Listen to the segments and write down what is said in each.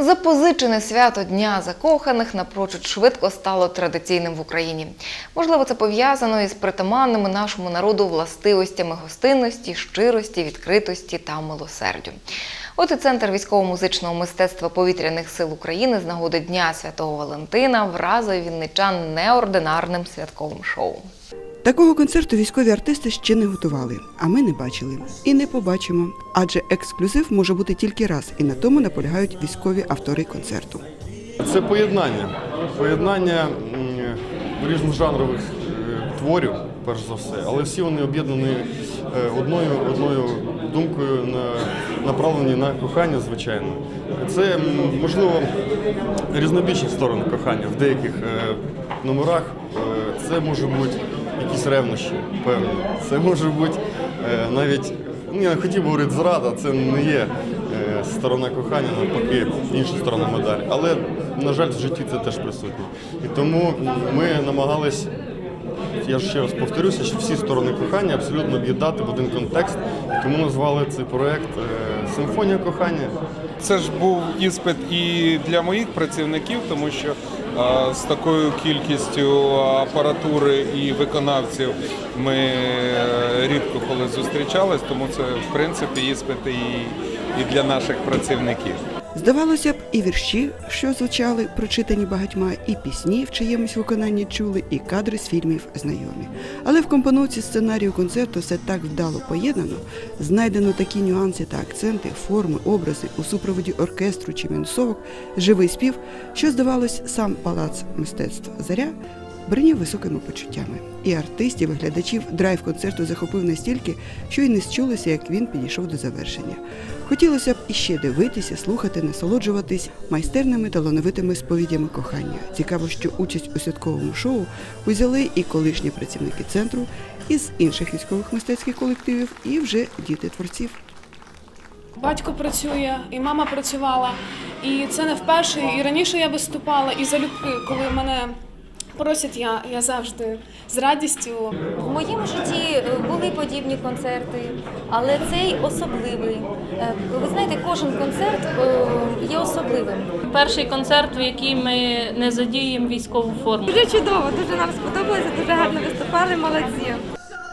Запозичене свято Дня закоханих напрочуд швидко стало традиційним в Україні. Можливо, це пов'язано із притаманними нашому народу властивостями гостинності, щирості, відкритості та милосердю. От і центр військово-музичного мистецтва повітряних сил України з нагоди Дня Святого Валентина вразив вінничан неординарним святковим шоу. Такого концерту військові артисти ще не готували, а ми не бачили і не побачимо. Адже ексклюзив може бути тільки раз, і на тому наполягають військові автори концерту. Це поєднання. Поєднання різножанрових е, творів, перш за все, але всі вони об'єднані е, одною, одною думкою, на, направлені на кохання, звичайно. Це, можливо, різнобічні сторони кохання. В деяких е, номерах це може бути якісь ревнощі, певні. Це може бути е, навіть, ну, я не хотів би говорити зрада, це не є е, сторона кохання, навпаки, інша сторона медалі. Але, на жаль, в житті це теж присутнє. І тому ми намагались, я ще раз повторюся, що всі сторони кохання абсолютно об'єднати в один контекст. Тому назвали цей проект е, Симфонія кохання. Це ж був іспит і для моїх працівників, тому що з такою кількістю апаратури і виконавців ми е, рідко коли зустрічались, тому це в принципі іспит і, і для наших працівників. Здавалося б, і вірші, що звучали, прочитані багатьма, і пісні в чиємусь виконанні чули, і кадри з фільмів знайомі. Але в компоновці сценарію концерту все так вдало поєднано, знайдено такі нюанси та акценти, форми, образи у супроводі оркестру чи мінусовок, живий спів, що здавалось, сам палац мистецтв Заря бринів високими почуттями. І артистів, і глядачів драйв концерту захопив настільки, що й не счулося, як він підійшов до завершення. Хотілося б іще дивитися, слухати, насолоджуватись майстерними талановитими сповідями кохання. Цікаво, що участь у святковому шоу узяли і колишні працівники центру, із інших військових мистецьких колективів, і вже діти творців. Батько працює, і мама працювала. І це не вперше. І раніше я виступала, і залюбки, коли мене просять, я, я завжди з радістю. В моєму житті е, були подібні концерти, але цей особливий. Е, Ви знаєте, кожен концерт е, є особливим. Перший концерт, в який ми не задіємо військову форму. Дуже чудово, дуже нам сподобалося, дуже гарно виступали, молодці.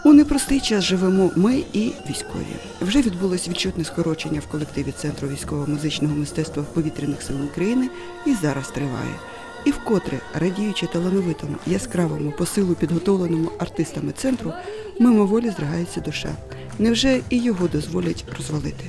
У непростий час живемо ми і військові. Вже відбулось відчутне скорочення в колективі Центру військово-музичного мистецтва повітряних сил України і зараз триває. І вкотре, радіючи талановитому, яскравому, посилу, підготовленому артистами центру, мимоволі здригається душа. Невже і його дозволять розвалити?